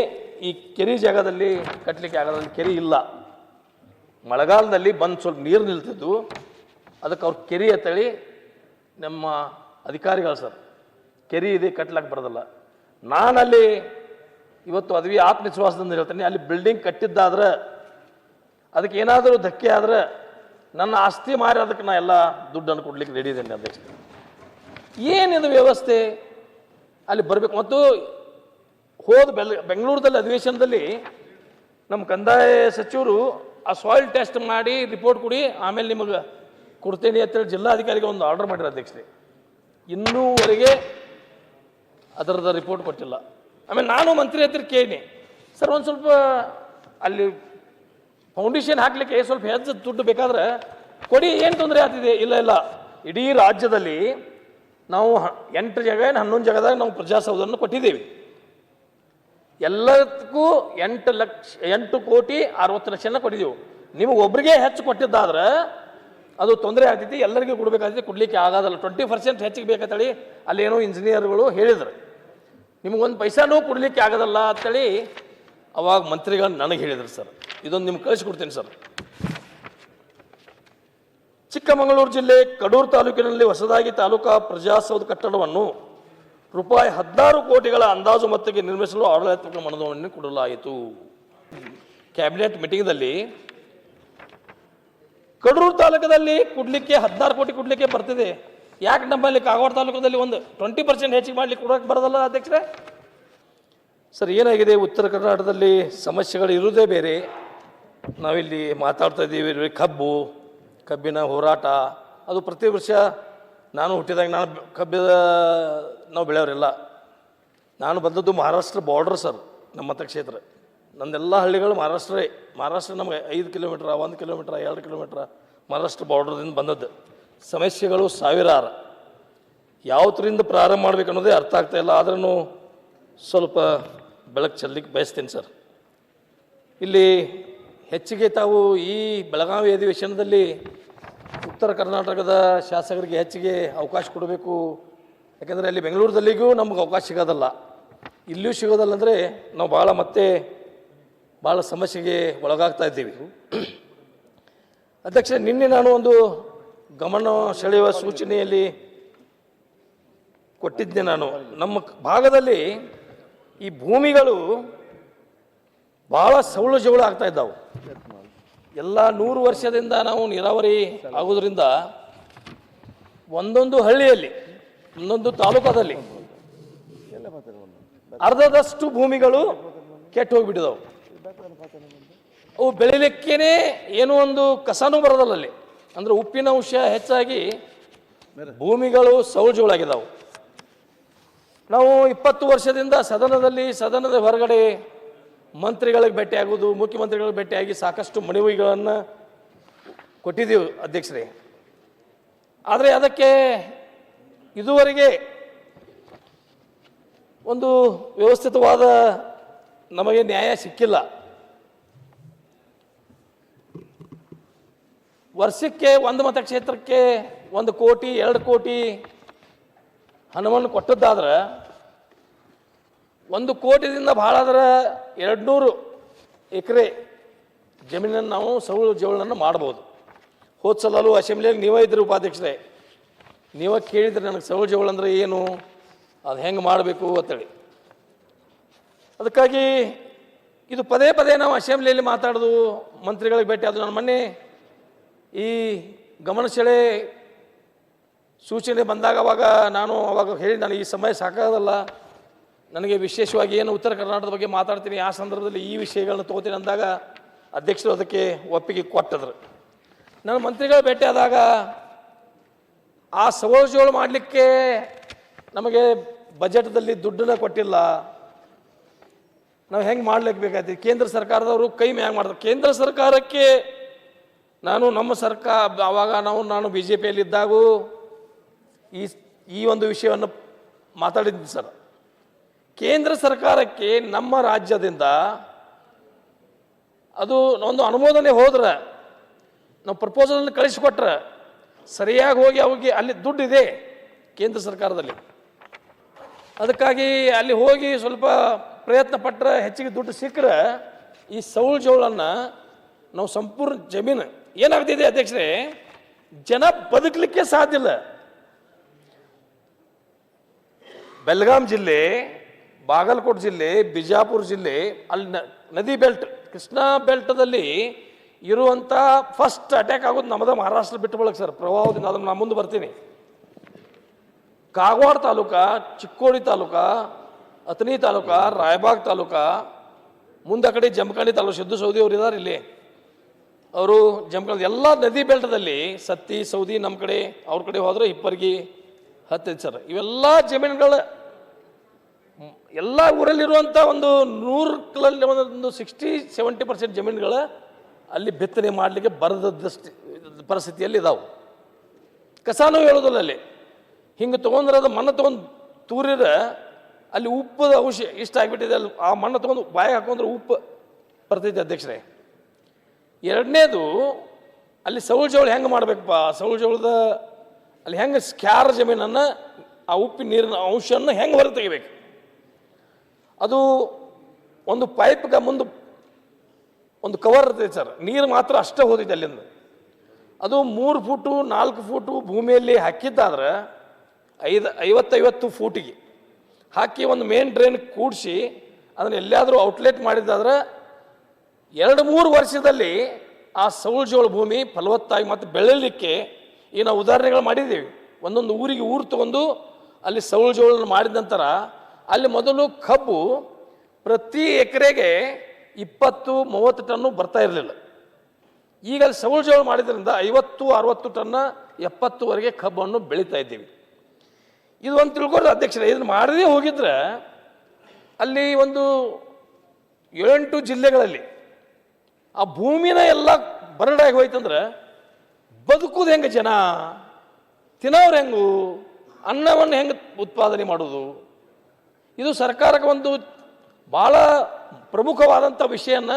ಈ ಕೆರೆ ಜಾಗದಲ್ಲಿ ಕಟ್ಟಲಿಕ್ಕೆ ಆಗೋದ್ರಲ್ಲಿ ಕೆರೆ ಇಲ್ಲ. ಮಳೆಗಾಲದಲ್ಲಿ ಬಂದು ಸ್ವಲ್ಪ ನೀರು ನಿಲ್ತಿದ್ದು ಅದಕ್ಕೆ ಅವ್ರು ಕೆರೆ ಅಂತೇಳಿ ನಮ್ಮ ಅಧಿಕಾರಿಗಳು ಸರ್, ಕೆರೆ ಇದೆ ಕಟ್ಲಕ್ಕೆ ಬರೋದಿಲ್ಲ. ನಾನಲ್ಲಿ ಇವತ್ತು ಅದ್ವಿ ಆತ್ಮವಿಶ್ವಾಸದಿಂದ ಹೇಳ್ತೀನಿ, ಅಲ್ಲಿ ಬಿಲ್ಡಿಂಗ್ ಕಟ್ಟಿದ್ದಾದ್ರೆ, ಅದಕ್ಕೆ ಏನಾದರೂ ಧಕ್ಕೆ ಆದ್ರೆ ನನ್ನ ಆಸ್ತಿ ಮಾರಿ ಅದಕ್ಕೆ ನಾ ಎಲ್ಲ ದುಡ್ಡನ್ನು ಕೊಡ್ಲಿಕ್ಕೆ ರೆಡಿ ಇದ್ದೇನೆ ಅಧ್ಯಕ್ಷ. ಏನಿದು ವ್ಯವಸ್ಥೆ? ಅಲ್ಲಿ ಬರಬೇಕು. ಮತ್ತು ಹೋದ ಬೆಲ್, ಬೆಂಗಳೂರದಲ್ಲಿ ಅಧಿವೇಶನದಲ್ಲಿ ನಮ್ಮ ಕಂದಾಯ ಸಚಿವರು ಆ ಸಾಯಿಲ್ ಟೆಸ್ಟ್ ಮಾಡಿ ರಿಪೋರ್ಟ್ ಕೊಡಿ, ಆಮೇಲೆ ನಿಮಗೆ ಕೊಡ್ತೇನೆ ಅಂತೇಳಿ ಜಿಲ್ಲಾಧಿಕಾರಿಗೆ ಒಂದು ಆರ್ಡರ್ ಮಾಡಿರ ಅಧ್ಯಕ್ಷರೇ. ಇನ್ನೂವರೆಗೆ ಅದರದ ರಿಪೋರ್ಟ್ ಕೊಟ್ಟಿಲ್ಲ. ಆಮೇಲೆ ನಾನು ಮಂತ್ರಿ ಹತ್ರ ಕೇಳಿನಿ, ಸರ್, ಒಂದು ಸ್ವಲ್ಪ ಅಲ್ಲಿ ಫೌಂಡೇಶನ್ ಹಾಕ್ಲಿಕ್ಕೆ ಸ್ವಲ್ಪ ಹೆಚ್ಚು ದುಡ್ಡು ಬೇಕಾದ್ರೆ ಕೊಡಿ, ಏನು ತೊಂದರೆ ಆಗ್ತಿದೆ? ಇಲ್ಲ ಇಲ್ಲ. ಇಡೀ ರಾಜ್ಯದಲ್ಲಿ ನಾವು ಎಂಟು ಜಾಗ ಏನು ಹನ್ನೊಂದು ಜಾಗದಾಗ ನಾವು ಪ್ರಜಾಸೌಧವನ್ನು ಕೊಟ್ಟಿದ್ದೀವಿ. ಎಲ್ಲದಕ್ಕೂ ಎಂಟು ಲಕ್ಷ, ಎಂಟು ಕೋಟಿ ಅರವತ್ತು ಲಕ್ಷನ ಕೊಟ್ಟಿದ್ದೀವಿ ನಿಮಗೆ ಒಬ್ರಿಗೆ ಹೆಚ್ಚು ಕೊಟ್ಟಿದ್ದಾದ್ರೆ ಅದು ತೊಂದರೆ ಆಗ್ತೈತಿ, ಎಲ್ಲರಿಗೂ ಕೊಡಬೇಕಾಗ್ತೈತಿ, ಕೊಡ್ಲಿಕ್ಕೆ ಆಗೋದಲ್ಲ. ಟ್ವೆಂಟಿ ಪರ್ಸೆಂಟ್ ಹೆಚ್ಚಿಗೆ ಬೇಕಂತೇಳಿ ಅಲ್ಲೇನೋ ಇಂಜಿನಿಯರ್ಗಳು ಹೇಳಿದ್ರು. ನಿಮಗೊಂದು ಪೈಸಾನೂ ಕೊಡಲಿಕ್ಕೆ ಆಗೋದಲ್ಲ ಅಂತೇಳಿ ಅವಾಗ ಮಂತ್ರಿಗಳು ನನಗೆ ಹೇಳಿದ್ರು ಸರ್. ಇದೊಂದು ನಿಮ್ಗೆ ಕಳಿಸ್ಕೊಡ್ತೀನಿ ಸರ್. ಚಿಕ್ಕಮಗಳೂರು ಜಿಲ್ಲೆ ಕಡೂರು ತಾಲೂಕಿನಲ್ಲಿ ಹೊಸದಾಗಿ ತಾಲೂಕಾ ಪ್ರಜಾಸೌಧ ಕಟ್ಟಡವನ್ನು ರೂಪಾಯಿ ಹದಿನಾರು ಕೋಟಿಗಳ ಅಂದಾಜು ಮೊತ್ತಕ್ಕೆ ನಿರ್ಮಿಸಲು ಆಡಳಿತಾತ್ಮಕ ಮನೋಧರಣೆ ಕೊಡಲಾಯಿತು. ಕ್ಯಾಬಿನೆಟ್ ಮೀಟಿಂಗ್ದಲ್ಲಿ ಕಡೂರು ತಾಲೂಕದಲ್ಲಿ ಕೊಡಲಿಕ್ಕೆ ಹದಿನಾರು ಕೋಟಿ ಕೊಡಲಿಕ್ಕೆ ಬರ್ತಿದೆ. ಯಾಕೆ ನಮ್ಮಲ್ಲಿ ಕಾಗವಾಡ ತಾಲೂಕದಲ್ಲಿ ಒಂದು ಟ್ವೆಂಟಿ ಪರ್ಸೆಂಟ್ ಹೆಚ್ಚಿಗೆ ಮಾಡಲಿಕ್ಕೆ ಕೊಡೋಕೆ ಬರೋದಲ್ಲ ಅಧ್ಯಕ್ಷರೇ? ಸರ್, ಏನಾಗಿದೆ? ಉತ್ತರ ಕರ್ನಾಟಕದಲ್ಲಿ ಸಮಸ್ಯೆಗಳು ಇರುವುದೇ ಬೇರೆ. ನಾವಿಲ್ಲಿ ಮಾತಾಡ್ತಾ ಇದ್ದೀವಿ ಕಬ್ಬು, ಕಬ್ಬಿನ ಹೋರಾಟ. ಅದು ಪ್ರತಿ ವರ್ಷ ನಾನು ಹುಟ್ಟಿದಾಗ ನಾನು ಕಬ್ಬಿದ ನಾವು ಬೆಳೆಯೋರಿಲ್ಲ. ನಾನು ಬಂದದ್ದು ಮಹಾರಾಷ್ಟ್ರ ಬಾರ್ಡ್ರ್ ಸರ್ ನಮ್ಮ ಮತಕ್ಷೇತ್ರ ನಂದೆಲ್ಲ ಹಳ್ಳಿಗಳು ಮಹಾರಾಷ್ಟ್ರೇ. ಮಹಾರಾಷ್ಟ್ರ ನಮಗೆ ಐದು ಕಿಲೋಮೀಟ್ರ ಒಂದು ಕಿಲೋಮೀಟ್ರ ಎರಡು ಕಿಲೋಮೀಟ್ರ ಮಹಾರಾಷ್ಟ್ರ ಬಾರ್ಡ್ರದಿಂದ ಬಂದದ್ದು. ಸಮಸ್ಯೆಗಳು ಸಾವಿರಾರು. ಯಾವತ್ತರಿಂದ ಪ್ರಾರಂಭ ಮಾಡಬೇಕು ಅನ್ನೋದೇ ಅರ್ಥ ಆಗ್ತಾ ಇಲ್ಲ. ಆದ್ರೂ ಸ್ವಲ್ಪ ಬೆಳಕು ಚೆಲ್ಲಿಕ್ಕೆ ಬಯಸ್ತೀನಿ ಸರ್ ಇಲ್ಲಿ ಹೆಚ್ಚಿಗೆ ತಾವು ಈ ಬೆಳಗಾವಿ ಅಧಿವೇಶನದಲ್ಲಿ ಉತ್ತರ ಕರ್ನಾಟಕದ ಶಾಸಕರಿಗೆ ಹೆಚ್ಚಿಗೆ ಅವಕಾಶ ಕೊಡಬೇಕು ಯಾಕಂದರೆ ಅಲ್ಲಿ ಬೆಂಗಳೂರದಲ್ಲಿಗೂ ನಮ್ಗೆ ಅವಕಾಶ ಸಿಗೋದಲ್ಲ. ಇಲ್ಲಿಯೂ ಸಿಗೋದಲ್ಲ ಅಂದರೆ ನಾವು ಭಾಳ ಮತ್ತೆ ಭಾಳ ಸಮಸ್ಯೆಗೆ ಒಳಗಾಗ್ತಾ ಇದ್ದೀವಿ. ಅಧ್ಯಕ್ಷ ನಿನ್ನೆ ನಾನು ಒಂದು ಗಮನ ಸೆಳೆಯುವ ಸೂಚನೆಯಲ್ಲಿ ಕೊಟ್ಟಿದ್ದೆ ನಾನು. ನಮ್ಮ ಭಾಗದಲ್ಲಿ ಈ ಭೂಮಿಗಳು ಭಾಳ ಸೌಳು ಜವಳು ಆಗ್ತಾ ಇದ್ದಾವೆ. ಎಲ್ಲ ನೂರು ವರ್ಷದಿಂದ ನಾವು ನೀರಾವರಿ ಆಗೋದ್ರಿಂದ ಒಂದೊಂದು ಹಳ್ಳಿಯಲ್ಲಿ ಒಂದೊಂದು ತಾಲೂಕದಲ್ಲಿ. ಅರ್ಧದಷ್ಟು ಭೂಮಿಗಳು ಕೆಟ್ಟು ಹೋಗ್ಬಿಟ್ಟಿದಾವೆ. ಅವು ಬೆಳಿಲಿಕ್ಕೇನೆ ಏನೋ ಒಂದು ಕಸನೂ ಬರೋದಲ್ಲ ಅಲ್ಲಿ ಅಂದ್ರೆ ಉಪ್ಪಿನ ಅಂಶ ಹೆಚ್ಚಾಗಿ ಭೂಮಿಗಳು ಸೌಜುಗಳಾಗಿದ್ದಾವೆ ನಾವು ಇಪ್ಪತ್ತು ವರ್ಷದಿಂದ ಸದನದಲ್ಲಿ, ಸದನದ ಹೊರಗಡೆ ಮಂತ್ರಿಗಳಿಗೆ ಭೇಟಿಯಾಗೋದು ಮುಖ್ಯಮಂತ್ರಿಗಳಿಗೆ ಭೇಟಿಯಾಗಿ ಸಾಕಷ್ಟು ಮನವಿಗಳನ್ನು ಕೊಟ್ಟಿದ್ದೀವಿ ಅಧ್ಯಕ್ಷರೇ. ಆದರೆ ಅದಕ್ಕೆ ಇದುವರೆಗೆ ಒಂದು ವ್ಯವಸ್ಥಿತವಾದ ನಮಗೆ ನ್ಯಾಯ ಸಿಕ್ಕಿಲ್ಲ. ವರ್ಷಕ್ಕೆ ಒಂದು ಮತಕ್ಷೇತ್ರಕ್ಕೆ ಒಂದು ಕೋಟಿ, ಎರಡು ಕೋಟಿ ಹಣವನ್ನು ಕೊಟ್ಟದ್ದಾದ್ರೆ ಒಂದು ಕೋಟಿದಿಂದ ಭಾಳ ಆದ್ರೆ ಎರಡು ನೂರು ಎಕರೆ ಜಮೀನನ್ನು ನಾವು ಸೌಳು ಜವಳನ್ನು ಮಾಡ್ಬೋದು. ಹೋದ ಸಲಲು ಅಸೆಂಬ್ಲಿಯಲ್ಲಿ ನೀವೇ ಇದ್ರಿ ಉಪಾಧ್ಯಕ್ಷರೇ. ನೀವೇ ಕೇಳಿದ್ರೆ ನನಗೆ ಸೌಜವಳು ಅಂದರೆ ಏನು? ಅದು ಹೆಂಗೆ ಮಾಡಬೇಕು ಅಂತೇಳಿ. ಅದಕ್ಕಾಗಿ ಇದು ಪದೇ ಪದೇ ನಾವು ಅಸೆಂಬ್ಲಿಯಲ್ಲಿ ಮಾತಾಡೋದು, ಮಂತ್ರಿಗಳಿಗೆ ಭೇಟಿ ಆದರು ನಾನು ಮೊನ್ನೆ ಈ ಗಮನ ಸೆಳೆ ಸೂಚನೆ ಬಂದಾಗ ಅವಾಗ ನಾನು ಅವಾಗ ಹೇಳಿ ನನಗೆ ಈ ಸಮಯ ಸಾಕಾಗೋದಲ್ಲ. ನನಗೆ ವಿಶೇಷವಾಗಿ ಏನು ಉತ್ತರ ಕರ್ನಾಟಕದ ಬಗ್ಗೆ ಮಾತಾಡ್ತೀನಿ. ಆ ಸಂದರ್ಭದಲ್ಲಿ ಈ ವಿಷಯಗಳನ್ನ ತಗೋತೀನಿ ಅಂದಾಗ ಅಧ್ಯಕ್ಷರು ಅದಕ್ಕೆ ಒಪ್ಪಿಗೆ ಕೊಟ್ಟಿದ್ರು. ನಾನು ಮಂತ್ರಿಗಳ ಭೇಟಿ ಆದಾಗ ಆ ಸವಲಜೋಳು ಮಾಡಲಿಕ್ಕೆ ನಮಗೆ ಬಜೆಟ್ದಲ್ಲಿ ದುಡ್ಡನ್ನ ಕೊಟ್ಟಿಲ್ಲ. ನಾವು ಹೆಂಗೆ ಮಾಡ್ಲಿಕ್ಕೆ ಕೇಂದ್ರ ಸರ್ಕಾರದವರು ಕೈ ಮ್ಯಾಗ ಮಾಡ್ತಾರೆ. ಕೇಂದ್ರ ಸರ್ಕಾರಕ್ಕೆ ನಾನು ನಮ್ಮ ಸರ್ಕಾರ ಆವಾಗ ನಾವು, ನಾನು ಬಿ ಜೆ ಪಿಯಲ್ಲಿದ್ದಾಗೂ ಈ ಈ ಒಂದು ವಿಷಯವನ್ನು ಮಾತಾಡಿದ್ದೀನಿ ಸರ್. ಕೇಂದ್ರ ಸರ್ಕಾರಕ್ಕೆ ನಮ್ಮ ರಾಜ್ಯದಿಂದ ಅದು ಒಂದು ಅನುಮೋದನೆ ಹೋದ್ರೆ, ನಾವು ಪ್ರಪೋಸಲನ್ನು ಕಳಿಸಿಕೊಟ್ರೆ ಸರಿಯಾಗಿ ಹೋಗಿ ಅವಿಗೆ ಅಲ್ಲಿ ದುಡ್ಡಿದೆ ಕೇಂದ್ರ ಸರ್ಕಾರದಲ್ಲಿ. ಅದಕ್ಕಾಗಿ ಅಲ್ಲಿ ಹೋಗಿ ಸ್ವಲ್ಪ ಪ್ರಯತ್ನ ಪಟ್ಟರೆ ಹೆಚ್ಚಿಗೆ ದುಡ್ಡು ಸಿಕ್ಕರೆ ಈ ಸೌಳ್ ಜೋಳನ್ನು ನಾವು ಸಂಪೂರ್ಣ ಜಮೀನು ಏನಾಗ್ತಿದೆ ಅಧ್ಯಕ್ಷರೇ, ಜನ ಬದುಕಲಿಕ್ಕೆ ಸಾಧ್ಯ ಇಲ್ಲ. ಬೆಲ್ಗಾಮ್ ಜಿಲ್ಲೆ, ಬಾಗಲಕೋಟೆ ಜಿಲ್ಲೆ, ಬಿಜಾಪುರ ಜಿಲ್ಲೆ, ಅಲ್ಲಿ ನದಿ ಬೆಲ್ಟ್, ಕೃಷ್ಣಾ ಬೆಲ್ಟದಲ್ಲಿ ಇರುವಂಥ ಫಸ್ಟ್ ಅಟ್ಯಾಕ್ ಆಗೋದು ನಮ್ಮದ ಮಹಾರಾಷ್ಟ್ರ ಬಿಟ್ಟು ಬಳಕೆ ಸರ್ ಪ್ರವಾಹದಿಂದ ಅದನ್ನು ನಾನು ಮುಂದೆ ಬರ್ತೀನಿ. ಕಾಗವಾಡ ತಾಲೂಕ, ಚಿಕ್ಕೋಡಿ ತಾಲೂಕ ಅತನಿ ತಾಲೂಕ, ರಾಯಬಾಗ್ ತಾಲೂಕ, ಮುಂದೆ ಕಡೆ ಜಮಖಂಡಿ ತಾಲೂಕು, ಸಿದ್ದು ಸೌದಿ ಅವರು ಇದ್ದಾರೆ ಇಲ್ಲಿ. ಅವರು ಜಮಖಂಡಿ, ಎಲ್ಲ ನದಿ ಬೆಲ್ಟದಲ್ಲಿ ಸತ್ತಿ, ಸೌದಿ ನಮ್ಮ ಕಡೆ, ಅವ್ರ ಕಡೆ ಹೋದರೆ ಹಿಪ್ಪರ್ಗಿ, ಹತ್ತೈದು ಸರ್ ಇವೆಲ್ಲ ಜಮೀನುಗಳ, ಎಲ್ಲ ಊರಲ್ಲಿರುವಂಥ ಒಂದು ನೂರು ಒಂದು ಸಿಕ್ಸ್ಟಿ ಸೆವೆಂಟಿ ಪರ್ಸೆಂಟ್ ಜಮೀನುಗಳ ಅಲ್ಲಿ ಬಿತ್ತನೆ ಮಾಡಲಿಕ್ಕೆ ಬರದಷ್ಟು ಪರಿಸ್ಥಿತಿಯಲ್ಲಿ ಇದಾವೆ. ಕಸಾನು ಹೇಳೋದಿಲ್ಲ ಅಲ್ಲಿ ಹಿಂಗೆ ತೊಗೊಂಡ್ರೆ ಅದು ಮಣ್ಣು ತೊಗೊಂಡು ತೂರಿದ್ರೆ ಅಲ್ಲಿ ಉಪ್ಪದ ಅಂಶ ಇಷ್ಟ ಆಗಿಬಿಟ್ಟಿದೆ, ಅಲ್ಲಿ ಆ ಮಣ್ಣು ತೊಗೊಂಡು ಬಾಯಿ ಹಾಕೊಂಡ್ರೆ ಉಪ್ಪು ಬರ್ತೈತೆ ಅಧ್ಯಕ್ಷರೇ. ಎರಡನೇದು, ಅಲ್ಲಿ ಸೌಳು ಜೋಳ ಹೆಂಗೆ ಮಾಡಬೇಕಪ್ಪ? ಸೌಳು ಜೋಳದ ಅಲ್ಲಿ ಹೆಂಗೆ ಸ್ಕ್ಯಾರ್ ಜಮೀನನ್ನು, ಆ ಉಪ್ಪಿನ ನೀರಿನ ಅಂಶವನ್ನು ಹೆಂಗೆ ಹೊರ ತೆಗಿಬೇಕು ಅದು ಒಂದು ಪೈಪ್ಗೆ ಮುಂದೆ ಒಂದು ಕವರ್ ಇರ್ತೈತೆ ಸರ್ ನೀರು ಮಾತ್ರ ಅಷ್ಟೇ ಹೋದಿದೆ ಅಲ್ಲಿಂದ. ಅದು ಮೂರು ಫೂಟು, ನಾಲ್ಕು ಫೂಟು ಭೂಮಿಯಲ್ಲಿ ಹಾಕಿದ್ದಾದ್ರೆ ಐದು, ಐವತ್ತೈವತ್ತು ಫೂಟಿಗೆ ಹಾಕಿ ಒಂದು ಮೇನ್ ಡ್ರೈನ್ ಕೂಡಿಸಿ ಅದನ್ನು ಎಲ್ಲಿಯಾದರೂ ಔಟ್ಲೆಟ್ ಮಾಡಿದ್ದಾದ್ರೆ ಎರಡು, ಮೂರು ವರ್ಷದಲ್ಲಿ ಆ ಸೌಳು ಜೋಳ ಭೂಮಿ ಫಲವತ್ತಾಗಿ ಮತ್ತು ಬೆಳಲಿಕ್ಕೆ ಈ ನಾವು ಉದಾಹರಣೆಗಳು ಮಾಡಿದ್ದೀವಿ. ಒಂದೊಂದು ಊರಿಗೆ ಊರು ತಗೊಂಡು ಅಲ್ಲಿ ಸೌಳು ಜೋಳ ಮಾಡಿದ ನಂತರ ಅಲ್ಲಿ ಮೊದಲು ಕಬ್ಬು ಪ್ರತಿ ಎಕರೆಗೆ ಇಪ್ಪತ್ತು, ಮೂವತ್ತು ಟನ್ನು ಬರ್ತಾ ಇರಲಿಲ್ಲ. ಈಗ ಅಲ್ಲಿ ಸೌಳು ಮಾಡಿದ್ರಿಂದ ಐವತ್ತು, ಅರವತ್ತು ಟನ್ನ ಎಪ್ಪತ್ತುವರೆಗೆ ಕಬ್ಬನ್ನು ಬೆಳೀತಾ ಇದ್ದೀವಿ. ಇದು ಒಂದು ತಿಳ್ಕೊಳ್ಳೋದು ಅಧ್ಯಕ್ಷರೇ, ಇದನ್ನು ಮಾಡದೇ ಹೋಗಿದ್ರೆ ಅಲ್ಲಿ ಒಂದು ಏಳೆಂಟು ಜಿಲ್ಲೆಗಳಲ್ಲಿ ಆ ಭೂಮಿನ ಎಲ್ಲ ಬರಡಾಗಿ ಹೋಯ್ತಂದ್ರೆ ಬದುಕುದು ಹೆಂಗೆ ಜನ? ತಿನ್ನೋರು ಹೆಂಗು? ಅನ್ನವನ್ನು ಹೆಂಗೆ ಉತ್ಪಾದನೆ ಮಾಡೋದು? ಇದು ಸರ್ಕಾರಕ್ಕೆ ಒಂದು ಭಾಳ ಪ್ರಮುಖವಾದಂಥ ವಿಷಯನ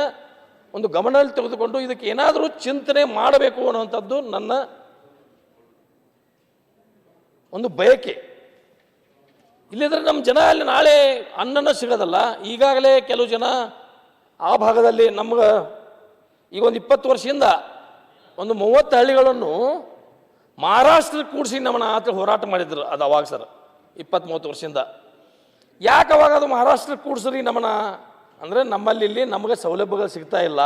ಒಂದು ಗಮನದಲ್ಲಿ ತೆಗೆದುಕೊಂಡು ಇದಕ್ಕೆ ಏನಾದರೂ ಚಿಂತನೆ ಮಾಡಬೇಕು ಅನ್ನುವಂಥದ್ದು ನನ್ನ ಒಂದು ಬಯಕೆ. ಇಲ್ಲಿದ್ರೆ ನಮ್ಮ ಜನ ಅಲ್ಲಿ ನಾಳೆ ಅನ್ನನ ಸಿಗೋದಲ್ಲ, ಈಗಾಗಲೇ ಕೆಲವು ಜನ ಆ ಭಾಗದಲ್ಲಿ ನಮ್ಗೆ ಈಗ ಒಂದು ಇಪ್ಪತ್ತು ವರ್ಷದಿಂದ ಒಂದು ಮೂವತ್ತು ಹಳ್ಳಿಗಳನ್ನು ಮಹಾರಾಷ್ಟ್ರ ಕೂಡಿಸಿ ನಮ್ಮನ್ನ ಆತ ಹೋರಾಟ ಮಾಡಿದ್ರು ಅದು ಅವಾಗ ಸರ್ ಇಪ್ಪತ್ತು ಮೂವತ್ತು ವರ್ಷದಿಂದ. ಯಾಕೆ ಅವಾಗ ಅದು ಮಹಾರಾಷ್ಟ್ರ ಕೂಡಿಸ್ರಿ ನಮ್ಮನ್ನ ಅಂದರೆ ನಮ್ಮಲ್ಲಿ ಇಲ್ಲಿ ನಮಗೆ ಸೌಲಭ್ಯಗಳು ಸಿಗ್ತಾ ಇಲ್ಲ.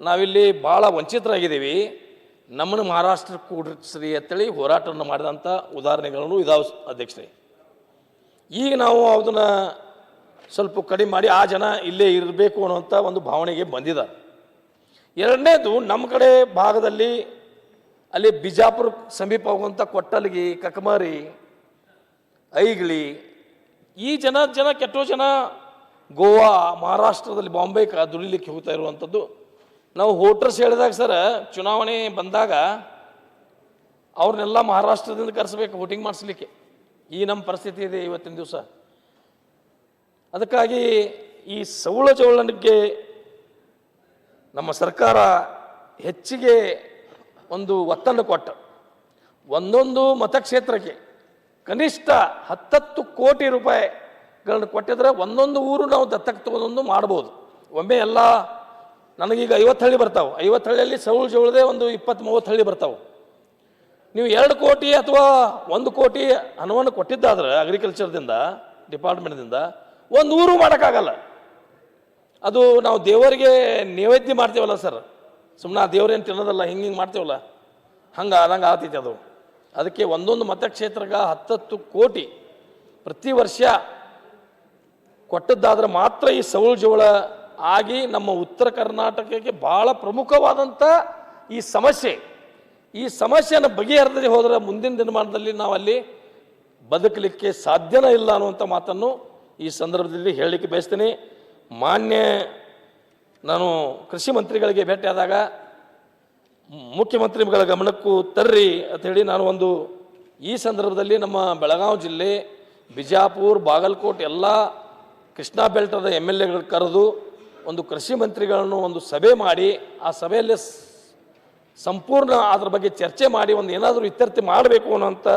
ನಾವಿಲ್ಲಿ ಭಾಳ ವಂಚಿತರಾಗಿದ್ದೀವಿ. ನಮ್ಮನ್ನು ಮಹಾರಾಷ್ಟ್ರ ಕೂಡಿಸ್ರಿ ಅಂತೇಳಿ ಹೋರಾಟವನ್ನು ಮಾಡಿದಂಥ ಉದಾಹರಣೆಗಳನ್ನು ಇದಾವೆ ಅಧ್ಯಕ್ಷರೇ. ಈಗ ನಾವು ಅದನ್ನು ಸ್ವಲ್ಪ ಕಡಿಮೆ ಮಾಡಿ ಆ ಜನ ಇಲ್ಲೇ ಇರಬೇಕು ಅನ್ನೋಂಥ ಒಂದು ಭಾವನೆಗೆ ಬಂದಿದ್ದಾರೆ. ಎರಡನೇದು ನಮ್ಮ ಕಡೆ ಭಾಗದಲ್ಲಿ ಅಲ್ಲಿ ಬಿಜಾಪುರ ಸಮೀಪ ಹೋಗುವಂಥ ಕೊಟ್ಟಲ್ಗಿ, ಕಕಮಾರಿ ಐಗಿಳಿ ಈ ಜನ ಜನ ಕೆಟ್ಟೋ ಜನ ಗೋವಾ, ಮಹಾರಾಷ್ಟ್ರದಲ್ಲಿ ಬಾಂಬೆ ದುಡಿಲಿಕ್ಕೆ ಹೋಗ್ತಾ ಇರುವಂಥದ್ದು. ನಾವು ವೋಟರ್ಸ್ ಹೇಳಿದಾಗ ಸರ್, ಚುನಾವಣೆ ಬಂದಾಗ ಅವ್ರನ್ನೆಲ್ಲ ಮಹಾರಾಷ್ಟ್ರದಿಂದ ಕರೆಸಬೇಕು, ವೋಟಿಂಗ್ ಮಾಡಿಸ್ಲಿಕ್ಕೆ. ಈ ನಮ್ಮ ಪರಿಸ್ಥಿತಿ ಇದೆ ಇವತ್ತಿನ ದಿವಸ. ಅದಕ್ಕಾಗಿ ಈ ಸೌಳ ಚೌಳನಿಗೆ ನಮ್ಮ ಸರ್ಕಾರ ಹೆಚ್ಚಿಗೆ ಒಂದು ಒತ್ತನ್ನು ಕೊಟ್ಟ. ಒಂದೊಂದು ಮತಕ್ಷೇತ್ರಕ್ಕೆ ಕನಿಷ್ಠ ಹತ್ತತ್ತು ಕೋಟಿ ರೂಪಾಯಿಗಳನ್ನು ಕೊಟ್ಟಿದ್ರೆ ಒಂದೊಂದು ಊರು ನಾವು ದತ್ತಕ್ಕೆ ತಗೊಂಡೊಂದು ಮಾಡ್ಬೋದು. ಒಮ್ಮೆ ಎಲ್ಲ ನನಗೀಗ ಐವತ್ತು ಹಳ್ಳಿ ಬರ್ತಾವೆ. ಐವತ್ತು ಹಳ್ಳಿಯಲ್ಲಿ ಸೌಳು ಜೋಳದೆ ಒಂದು ಇಪ್ಪತ್ತು ಮೂವತ್ತು ಹಳ್ಳಿ ಬರ್ತಾವೆ. ನೀವು ಎರಡು ಕೋಟಿ ಅಥವಾ ಒಂದು ಕೋಟಿ ಹಣವನ್ನು ಕೊಟ್ಟಿದ್ದಾದ್ರೆ ಅಗ್ರಿಕಲ್ಚರ್ದಿಂದ ಡಿಪಾರ್ಟ್ಮೆಂಟ್ದಿಂದ ಒಂದು ಊರು ಮಾಡೋಕ್ಕಾಗಲ್ಲ. ಅದು ನಾವು ದೇವರಿಗೆ ನೈವೇದ್ಯ ಮಾಡ್ತೀವಲ್ಲ ಸರ್. ಸುಮ್ಮನೆ ದೇವ್ರೇನು ತಿನ್ನೋದಲ್ಲ, ಹಿಂಗೆ ಹಿಂಗೆ ಮಾಡ್ತೀವಲ್ಲ. ಹಂಗೆ ಆದಂಗೆ ಆಗ್ತೈತೆ ಅದು. ಅದಕ್ಕೆ ಒಂದೊಂದು ಮತಕ್ಷೇತ್ರಕ್ಕೆ ಹತ್ತತ್ತು ಕೋಟಿ ಪ್ರತಿ ವರ್ಷ ಕೊಟ್ಟದ್ದಾದ್ರೆ ಮಾತ್ರ ಈ ಸೌಳು ಜೋಳ ಆಗಿ ನಮ್ಮ ಉತ್ತರ ಕರ್ನಾಟಕಕ್ಕೆ ಬಹಳ ಪ್ರಮುಖವಾದಂಥ ಈ ಸಮಸ್ಯೆ. ಈ ಸಮಸ್ಯೆಯನ್ನು ಬಗೆಹರಿದ್ರೆ ಹೋದರೆ ಮುಂದಿನ ದಿನಮಾನದಲ್ಲಿ ನಾವು ಅಲ್ಲಿ ಬದುಕಲಿಕ್ಕೆ ಸಾಧ್ಯನೇ ಇಲ್ಲ ಅನ್ನುವಂಥ ಮಾತನ್ನು ಈ ಸಂದರ್ಭದಲ್ಲಿ ಹೇಳಲಿಕ್ಕೆ ಬಯಸ್ತೀನಿ. ಮಾನ್ಯ ನಾನು ಕೃಷಿ ಮಂತ್ರಿಗಳಿಗೆ ಭೇಟಿಯಾದಾಗ ಮುಖ್ಯಮಂತ್ರಿಗಳ ಗಮನಕ್ಕೂ ತರ್ರಿ ಅಂತ ಹೇಳಿ ನಾನು ಒಂದು ಈ ಸಂದರ್ಭದಲ್ಲಿ ನಮ್ಮ ಬೆಳಗಾವಿ ಜಿಲ್ಲೆ, ಬಿಜಾಪುರ, ಬಾಗಲಕೋಟೆ ಎಲ್ಲ ಕೃಷ್ಣಾ ಬೆಲ್ಟದ ಎಂ ಎಲ್ ಎಗಳು ಕರೆದು ಒಂದು ಕೃಷಿ ಮಂತ್ರಿಗಳನ್ನು ಒಂದು ಸಭೆ ಮಾಡಿ ಆ ಸಭೆಯಲ್ಲಿ ಸಂಪೂರ್ಣ ಅದರ ಬಗ್ಗೆ ಚರ್ಚೆ ಮಾಡಿ ಒಂದು ಏನಾದರೂ ಇತ್ಯರ್ಥಿ ಮಾಡಬೇಕು ಅನ್ನೋಂಥ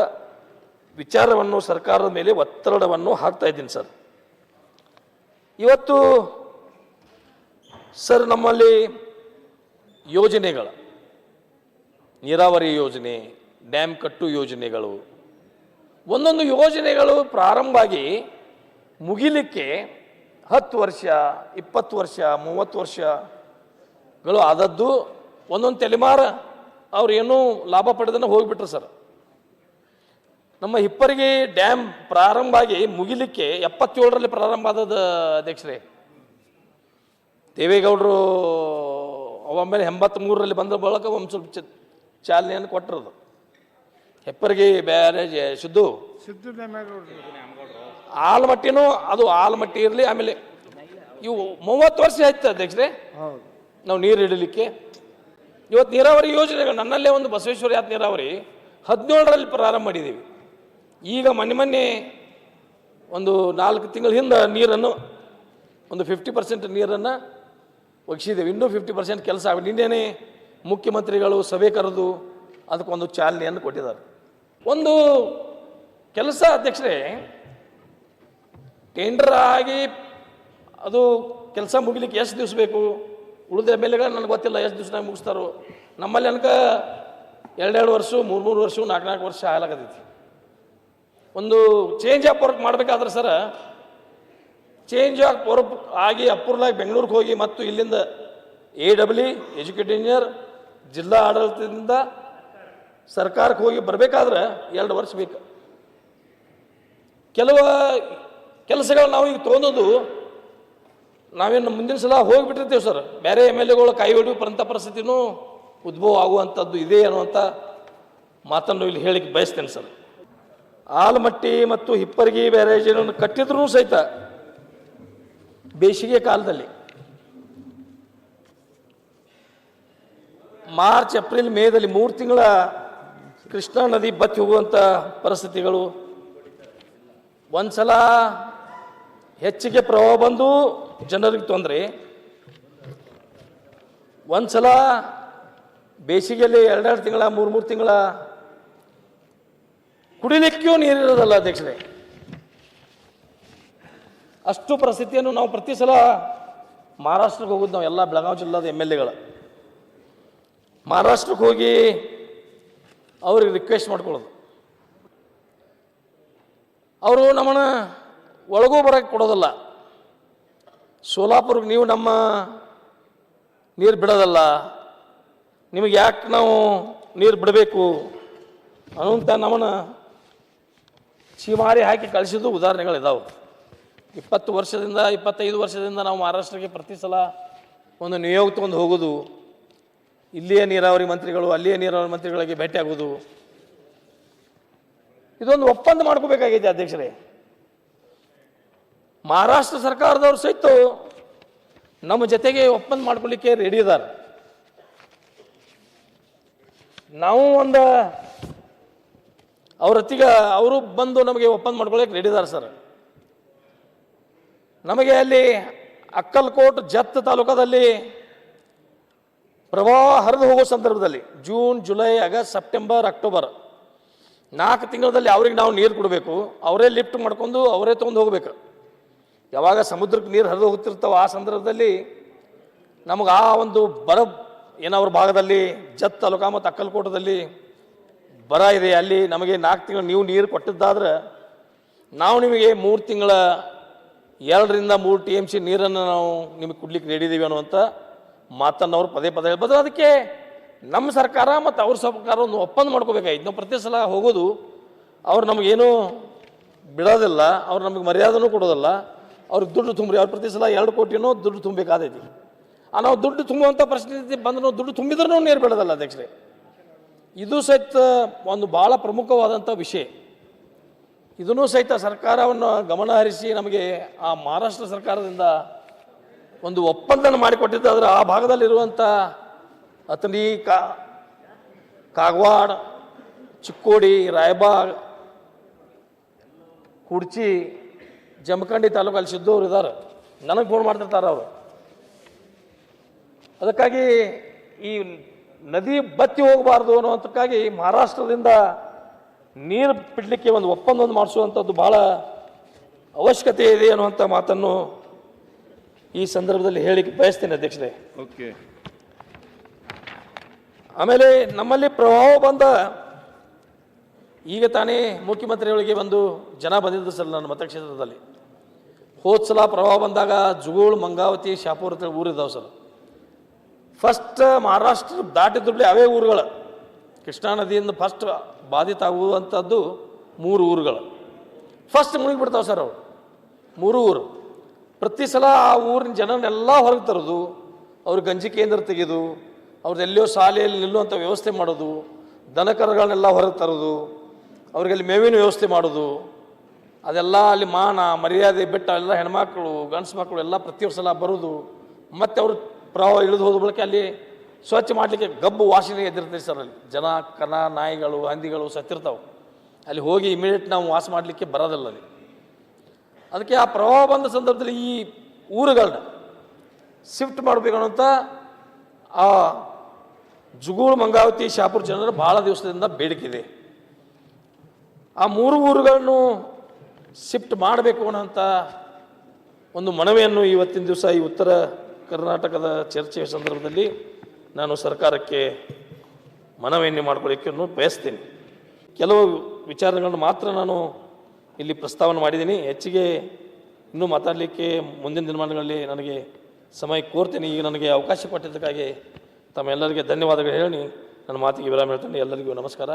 ವಿಚಾರವನ್ನು ಸರ್ಕಾರದ ಮೇಲೆ ಒತ್ತಡವನ್ನು ಹಾಕ್ತಾ ಇದ್ದೀನಿ ಸರ್. ಇವತ್ತು ಸರ್ ನಮ್ಮಲ್ಲಿ ಯೋಜನೆಗಳು ನೀರಾವರಿ ಯೋಜನೆ ಡ್ಯಾಮ್ ಕಟ್ಟು ಯೋಜನೆಗಳು. ಒಂದೊಂದು ಯೋಜನೆಗಳು ಪ್ರಾರಂಭ ಆಗಿ ಮುಗಿಲಿಕ್ಕೆ ಹತ್ತು ವರ್ಷ, ಇಪ್ಪತ್ತು ವರ್ಷ, ಮೂವತ್ತು ವರ್ಷಗಳು ಆದದ್ದು ಒಂದೊಂದು ತಲೆಮಾರ ಅವ್ರು ಏನೂ ಲಾಭ ಪಡೆದನ್ನು ಹೋಗಿಬಿಟ್ರು ಸರ್. ನಮ್ಮ ಹಿಪ್ಪರಿಗೆ ಡ್ಯಾಮ್ ಪ್ರಾರಂಭ ಆಗಿ ಮುಗಿಲಿಕ್ಕೆ ಎಪ್ಪತ್ತೇಳರಲ್ಲಿ ಪ್ರಾರಂಭ ಆದದ ಅಧ್ಯಕ್ಷರೇ. ದೇವೇಗೌಡರು ಒಮ್ಮೆಲೆ ಎಂಬತ್ತ್ಮೂರರಲ್ಲಿ ಬಂದ ಬಳಿಕ ಒಂದು ಸ್ವಲ್ಪ ಚಾಲನೆಯನ್ನು ಕೊಟ್ಟಿರೋದು. ಹೆಪ್ಪರಿಗೆ ಬ್ಯಾರೇಜ್ ಸಿದ್ದು. ಸಿದ್ದು ಆಲ್ಮಟ್ಟಿನೂ ಅದು ಆಲ್ಮಟ್ಟಿ ಇರಲಿ ಆಮೇಲೆ ಇವು ಮೂವತ್ತು ವರ್ಷ ಆಯ್ತು ಅಧ್ಯಕ್ಷರೇ. ನಾವು ನೀರು ಇಡಲಿಕ್ಕೆ ಇವತ್ತು ನೀರಾವರಿ ಯೋಜನೆಗಳು ನನ್ನಲ್ಲೇ ಒಂದು ಬಸವೇಶ್ವರ ಯಾತ್ ನೀರಾವರಿ ಹದಿನೇಳರಲ್ಲಿ ಪ್ರಾರಂಭ ಮಾಡಿದ್ದೀವಿ. ಈಗ ಮೊನ್ನೆ ಮೊನ್ನೆ ಒಂದು ನಾಲ್ಕು ತಿಂಗಳ ಹಿಂದೆ ನೀರನ್ನು ಒಂದು ಫಿಫ್ಟಿ ಪರ್ಸೆಂಟ್ ನೀರನ್ನು ಒಗಿಸಿದ್ದೇವೆ. ಇನ್ನೂ ಫಿಫ್ಟಿ ಪರ್ಸೆಂಟ್ ಕೆಲಸ ನಿನ್ನೆನೇ ಮುಖ್ಯಮಂತ್ರಿಗಳು ಸಭೆ ಕರೆದು ಅದಕ್ಕೊಂದು ಚಾಲನೆಯನ್ನು ಕೊಟ್ಟಿದ್ದಾರೆ. ಒಂದು ಕೆಲಸ ಅಧ್ಯಕ್ಷರೇ ಟೆಂಡರ್ ಆಗಿ ಅದು ಕೆಲಸ ಮುಗಿಲಿಕ್ಕೆ ಎಷ್ಟು ದಿವಸ ಬೇಕು? ಉಳಿದ ಎಂ ಎಲ್ ನನಗೆ ಗೊತ್ತಿಲ್ಲ ಎಷ್ಟು ದಿವಸನಾಗ ಮುಗಿಸ್ತಾರೋ. ನಮ್ಮಲ್ಲಿ ಅನ್ಕ ಎರಡೆರಡು ವರ್ಷ, ಮೂರು ಮೂರು ವರ್ಷ ನಾಲ್ಕು ನಾಲ್ಕು ವರ್ಷ ಹಾಲಾಗತೈತಿ ಒಂದು ಚೇಂಜ್ ಆಫ್ ವರ್ಕ್ ಮಾಡಬೇಕಾದ್ರೆ ಸರ ಚೇಂಜ್ ಆಫ್ ವರ್ಕ್ ಆಗಿ ಅಪ್ರೂವ್ಲಾಗಿ ಬೆಂಗಳೂರಿಗೆ ಹೋಗಿ ಮತ್ತು ಇಲ್ಲಿಂದ ಎ ಡಬ್ಲ್ಯೂ ಎಜುಕೇಟೆಡ್ ಇಂಜಿನಿಯರ್ ಜಿಲ್ಲಾ ಆಡಳಿತದಿಂದ ಸರ್ಕಾರಕ್ಕೆ ಹೋಗಿ ಬರಬೇಕಾದ್ರೆ ಎರಡು ವರ್ಷ ಬೇಕು. ಕೆಲವು ಕೆಲಸಗಳು ನಾವು ಈಗ ತೊಗೊಂಡೋದು ನಾವೇನು ಮುಂದಿನ ಸಲ ಹೋಗಿಬಿಟ್ಟಿರ್ತೀವಿ ಸರ್. ಬೇರೆ ಎಂ ಎಲ್ ಎಗಳು ಕೈ ಪ್ರಂಥ ಪರಿಸ್ಥಿತಿನೂ ಉದ್ಭವ ಆಗುವಂಥದ್ದು ಇದೆ ಅನ್ನುವಂಥ ಮಾತನ್ನು ಇಲ್ಲಿ ಹೇಳಿಕ್ಕೆ ಬಯಸ್ತೇನೆ ಸರ್. ಆಲಮಟ್ಟಿ ಮತ್ತು ಹಿಪ್ಪರಗಿ ಬ್ಯಾರೇಜನ್ನು ಕಟ್ಟಿದ್ರೂ ಸಹಿತ ಬೇಸಿಗೆ ಕಾಲದಲ್ಲಿ ಮಾರ್ಚ್, ಏಪ್ರಿಲ್, ಮೇದಲ್ಲಿ ಮೂರು ತಿಂಗಳ ಕೃಷ್ಣಾ ನದಿ ಬತ್ತಿ ಹೋಗುವಂಥ ಪರಿಸ್ಥಿತಿಗಳು. ಒಂದ್ಸಲ ಹೆಚ್ಚಿಗೆ ಪ್ರವಾಹ ಬಂದು ಜನರಿಗೆ ತೊಂದರೆ. ಒಂದ್ಸಲ ಬೇಸಿಗೆಯಲ್ಲಿ ಎರಡೆರಡು ತಿಂಗಳ, ಮೂರು ಮೂರು ತಿಂಗಳ ಕುಡಿಲಿಕ್ಕೂ ನೀರಿರೋದಲ್ಲ ಅಧ್ಯಕ್ಷರೇ. ಅಷ್ಟು ಪರಿಸ್ಥಿತಿಯನ್ನು ನಾವು ಪ್ರತಿ ಸಲ ಮಹಾರಾಷ್ಟ್ರಕ್ಕೆ ಹೋಗೋದು ನಾವು ಎಲ್ಲ ಬೆಳಗಾವಿ ಜಿಲ್ಲಾದ ಎಂ ಎಲ್ ಎಗಳು. ಮಹಾರಾಷ್ಟ್ರಕ್ಕೆ ಹೋಗಿ ಅವ್ರಿಗೆ ರಿಕ್ವೆಸ್ಟ್ ಮಾಡ್ಕೊಳ್ಳೋದು. ಅವರು ನಮ್ಮನ್ನ ಒಳಗೂ ಬರೋಕ್ಕೆ ಕೊಡೋದಲ್ಲ. ಸೋಲಾಪುರಕ್ಕೆ ನೀವು ನಮ್ಮ ನೀರು ಬಿಡೋದಲ್ಲ. ನಿಮಗೆ ಯಾಕೆ ನಾವು ನೀರು ಬಿಡಬೇಕು ಅನ್ನುವಂಥ ನಮ್ಮನ್ನ ಚೀಮಾರಿ ಹಾಕಿ ಕಳಿಸಿದ್ದು ಉದಾಹರಣೆಗಳಿದ್ದಾವೆ ಇಪ್ಪತ್ತು ವರ್ಷದಿಂದ, ಇಪ್ಪತ್ತೈದು ವರ್ಷದಿಂದ ನಾವು ಮಹಾರಾಷ್ಟ್ರಕ್ಕೆ ಪ್ರತಿ ಸಲ ಒಂದು ನಿಯೋಗ ತೊಗೊಂಡು ಹೋಗೋದು ಇಲ್ಲಿಯೇ ನೀರಾವರಿ ಮಂತ್ರಿಗಳು, ಅಲ್ಲಿಯೇ ನೀರಾವರಿ ಮಂತ್ರಿಗಳಿಗೆ ಭೇಟಿ ಆಗುವುದು ಇದೊಂದು ಒಪ್ಪಂದ ಮಾಡ್ಕೋಬೇಕಾಗಿದೆ ಅಧ್ಯಕ್ಷರೇ. ಮಹಾರಾಷ್ಟ್ರ ಸರ್ಕಾರದವರು ಸಹಿತ ನಮ್ಮ ಜೊತೆಗೆ ಒಪ್ಪಂದ ಮಾಡ್ಕೊಳ್ಳಿಕ್ಕೆ ರೆಡಿ ಇದ್ದಾರೆ ನಾವು ಒಂದು ಅವ್ರ ಹೊತ್ತಿಗೆ ಅವರು ಬಂದು ನಮಗೆ ಒಪ್ಪಂದ ಮಾಡ್ಕೊಳ್ಳಿಕ್ಕೆ ರೆಡಿ ಇದ್ದಾರೆ ಸರ್. ನಮಗೆ ಅಲ್ಲಿ ಅಕ್ಕಲ್ಕೋಟ್, ಜತ್ ತಾಲೂಕದಲ್ಲಿ ಪ್ರವಾಹ ಹರಿದು ಹೋಗೋ ಸಂದರ್ಭದಲ್ಲಿ June, July, August, September, October ನಾಲ್ಕು ತಿಂಗಳಲ್ಲಿ ಅವ್ರಿಗೆ ನಾವು ನೀರು ಕೊಡಬೇಕು. ಅವರೇ ಲಿಫ್ಟ್ ಮಾಡ್ಕೊಂಡು ಅವರೇ ತೊಗೊಂಡು ಹೋಗ್ಬೇಕು. ಯಾವಾಗ ಸಮುದ್ರಕ್ಕೆ ನೀರು ಹರಿದು ಹೋಗ್ತಿರ್ತಾವೆ ಆ ಸಂದರ್ಭದಲ್ಲಿ ನಮಗೆ ಆ ಒಂದು ಬರ ಏನವ್ರ ಭಾಗದಲ್ಲಿ, ಜತ್ ತಾಲೂಕಾ ಮತ್ತು ಅಕ್ಕಲ್ಕೋಟದಲ್ಲಿ ಬರ ಇದೆ. ಅಲ್ಲಿ ನಮಗೆ ನಾಲ್ಕು ತಿಂಗಳು ನೀವು ನೀರು ಕೊಟ್ಟಿದ್ದಾದ್ರೆ ನಾವು ನಿಮಗೆ ಮೂರು ತಿಂಗಳ ಎರಡರಿಂದ ಮೂರು ಟಿ ಎಂ ಸಿ ನೀರನ್ನು ನಾವು ನಿಮಗೆ ಕೊಡ್ಲಿಕ್ಕೆ ನೀಡಿದ್ದೀವಿ ಅನ್ನುವಂಥ ಮಾತನ್ನು ಅವರು ಪದೇ ಪದೇ ಹೇಳ್ಬೋದು. ಅದಕ್ಕೆ ನಮ್ಮ ಸರ್ಕಾರ ಮತ್ತು ಅವ್ರ ಸರ್ಕಾರ ಒಂದು ಒಪ್ಪಂದ ಮಾಡ್ಕೋಬೇಕಾಗಿತ್ತು ನಾವು ಪ್ರತಿ ಸಲ ಹೋಗೋದು, ಅವ್ರು ನಮಗೇನು ಬಿಡೋದಿಲ್ಲ, ಅವ್ರು ನಮಗೆ ಮರ್ಯಾದೆನೂ ಕೊಡೋದಿಲ್ಲ, ಅವ್ರಿಗೆ ದುಡ್ಡು ತುಂಬ್ರಿ. ಅವ್ರ ಪ್ರತಿ ಸಲ ಎರಡು ಕೋಟಿನೂ ದುಡ್ಡು ತುಂಬಬೇಕಾದೈತಿ. ಆ ನಾವು ದುಡ್ಡು ತುಂಬುವಂಥ ಪರಿಸ್ಥಿತಿ ಬಂದ್ರೆ ನಾವು ದುಡ್ಡು ತುಂಬಿದ್ರೂ ನೀರು ಬಿಡೋದಲ್ಲ ಅಧ್ಯಕ್ಷರೇ. ಇದು ಸಹಿತ ಒಂದು ಭಾಳ ಪ್ರಮುಖವಾದಂಥ ವಿಷಯ. ಇದನ್ನು ಸಹಿತ ಸರ್ಕಾರವನ್ನು ಗಮನಹರಿಸಿ ನಮಗೆ ಆ ಮಹಾರಾಷ್ಟ್ರ ಸರ್ಕಾರದಿಂದ ಒಂದು ಒಪ್ಪಂದನ ಮಾಡಿಕೊಟ್ಟಿದ್ದಾದ್ರೆ ಆ ಭಾಗದಲ್ಲಿರುವಂಥ ಅತನಿ ಕಾ, ಕಾಗವಾಡ, ಚಿಕ್ಕೋಡಿ, ರಾಯಬಾಗ್, ಕುಡ್ಚಿ, ಜಮಖಂಡಿ ತಾಲೂಕಲ್ಲಿ ಸಿದ್ದವ್ರು ಇದ್ದಾರೆ ನನಗೆ ಫೋನ್ ಮಾಡ್ತಿರ್ತಾರೆ ಅವರು. ಅದಕ್ಕಾಗಿ ಈ ನದಿ ಬತ್ತಿ ಹೋಗಬಾರ್ದು ಅನ್ನೋದಕ್ಕಾಗಿ ಮಹಾರಾಷ್ಟ್ರದಿಂದ ನೀರು ಬಿಡಲಿಕ್ಕೆ ಒಂದು ಒಪ್ಪಂದವನ್ನು ಮಾಡಿಸುವಂಥದ್ದು ಭಾಳ ಅವಶ್ಯಕತೆ ಇದೆ ಅನ್ನುವಂಥ ಮಾತನ್ನು ಈ ಸಂದರ್ಭದಲ್ಲಿ ಹೇಳಿಕ್ಕೆ ಬಯಸ್ತೇನೆ ಅಧ್ಯಕ್ಷರೇ. ಓಕೆ. ಆಮೇಲೆ ನಮ್ಮಲ್ಲಿ ಪ್ರಭಾವ ಬಂದ ಈಗ ತಾನೇ ಮುಖ್ಯಮಂತ್ರಿಗಳಿಗೆ ಒಂದು ಜನ ಬಂದಿದ್ದು ಸರ್ ನನ್ನ ಮತಕ್ಷೇತ್ರದಲ್ಲಿ. ಹೋದ ಸಲ ಪ್ರಭಾವ ಬಂದಾಗ ಜುಗೋಳ್ ಮಂಗಾವತಿ ಶಾಪೂರ್ ಅಂತ ಊರಿದ್ದಾವೆ ಸರ್. ಫಸ್ಟ್ ಮಹಾರಾಷ್ಟ್ರ ದಾಟಿದ್ರೆ ಅವೇ ಊರುಗಳು. ಕೃಷ್ಣಾ ನದಿಯಿಂದ ಫಸ್ಟ್ ಬಾಧಿತ ಆಗುವಂಥದ್ದು ಮೂರು ಊರುಗಳು. ಫಸ್ಟ್ ಮುಳುಗಿಬಿಡ್ತಾವೆ ಸರ್ ಅವರು. ಮೂರು ಊರು. ಪ್ರತಿ ಸಲ ಆ ಊರಿನ ಜನನೆಲ್ಲ ಹೊರಗೆ ತರೋದು, ಅವ್ರ ಗಂಜಿ ಕೇಂದ್ರ ತೆಗೆದು ಅವ್ರದ್ದು ಎಲ್ಲೋ ಶಾಲೆಯಲ್ಲಿ ನಿಲ್ಲುವಂಥ ವ್ಯವಸ್ಥೆ ಮಾಡೋದು ದನಕರಗಳನ್ನೆಲ್ಲ ಹೊರಗೆ ತರೋದು, ಅವ್ರಿಗೆ ಅಲ್ಲಿ ಮೇವಿನ ವ್ಯವಸ್ಥೆ ಮಾಡೋದು, ಅದೆಲ್ಲ ಅಲ್ಲಿ ಮಾನ, ಮರ್ಯಾದೆ, ಬಿಟ್ಟು, ಎಲ್ಲ ಹೆಣ್ಮಕ್ಳು, ಗಂಡ್ಸು ಮಕ್ಕಳು ಎಲ್ಲ ಪ್ರತಿ ಸಲ ಬರೋದು. ಮತ್ತೆ ಅವರು ಪ್ರವಾಹ ಇಳಿದು ಹೋದ ಬಳಿಕ ಅಲ್ಲಿ ಸ್ವಚ್ಛ ಮಾಡಲಿಕ್ಕೆ ಗಬ್ಬು ವಾಸನೆ ಎದ್ದಿರ್ತೀವಿ ಸರ್ ಅಲ್ಲಿ. ಜನ, ಕನ, ನಾಯಿಗಳು, ಹಂದಿಗಳು ಸತ್ತಿರ್ತಾವೆ. ಅಲ್ಲಿ ಹೋಗಿ ಇಮಿಡಿಯೇಟ್ ನಾವು ವಾಸ ಮಾಡಲಿಕ್ಕೆ ಬರೋದಲ್ಲ ಅಲ್ಲಿ. ಅದಕ್ಕೆ ಆ ಪ್ರವಾಹ ಬಂದ ಸಂದರ್ಭದಲ್ಲಿ ಈ ಊರುಗಳನ್ನ ಶಿಫ್ಟ್ ಮಾಡಬೇಕು ಅಂತ ಆ ಜುಗೂಳು ಮಂಗಾವತಿ ಶಾಪುರ ಜನರು ಭಾಳ ದಿವಸದಿಂದ ಬೇಡಿಕೆ ಇದೆ. ಆ ಮೂರು ಊರುಗಳನ್ನು ಶಿಫ್ಟ್ ಮಾಡಬೇಕು ಅನ್ನೋಂಥ ಒಂದು ಮನವಿಯನ್ನು ಇವತ್ತಿನ ದಿವಸ ಈ ಉತ್ತರ ಕರ್ನಾಟಕದ ಚರ್ಚೆಯ ಸಂದರ್ಭದಲ್ಲಿ ನಾನು ಸರ್ಕಾರಕ್ಕೆ ಮನವಿಯನ್ನು ಮಾಡ್ಕೊಳ್ಳಿಕ್ಕೆ ಬಯಸ್ತೀನಿ ಕೆಲವು ವಿಚಾರಗಳನ್ನು ಮಾತ್ರ ನಾನು ಇಲ್ಲಿ ಪ್ರಸ್ತಾವನೆ ಮಾಡಿದ್ದೀನಿ. ಹೆಚ್ಚಿಗೆ ಇನ್ನೂ ಮಾತಾಡಲಿಕ್ಕೆ ಮುಂದಿನ ದಿನಮಾನಗಳಲ್ಲಿ ನನಗೆ ಸಮಯ ಕೋರ್ತೀನಿ. ಈಗ ನನಗೆ ಅವಕಾಶ ಕೊಟ್ಟಿದ್ದಕ್ಕಾಗಿ ತಮ್ಮೆಲ್ಲರಿಗೆ ಧನ್ಯವಾದಗಳು ಹೇಳಿ, ನನ್ನ ಮಾತಿಗೆ ವಿರಾಮ ಹೇಳ್ತೇನೆ. ಎಲ್ಲರಿಗೂ ನಮಸ್ಕಾರ.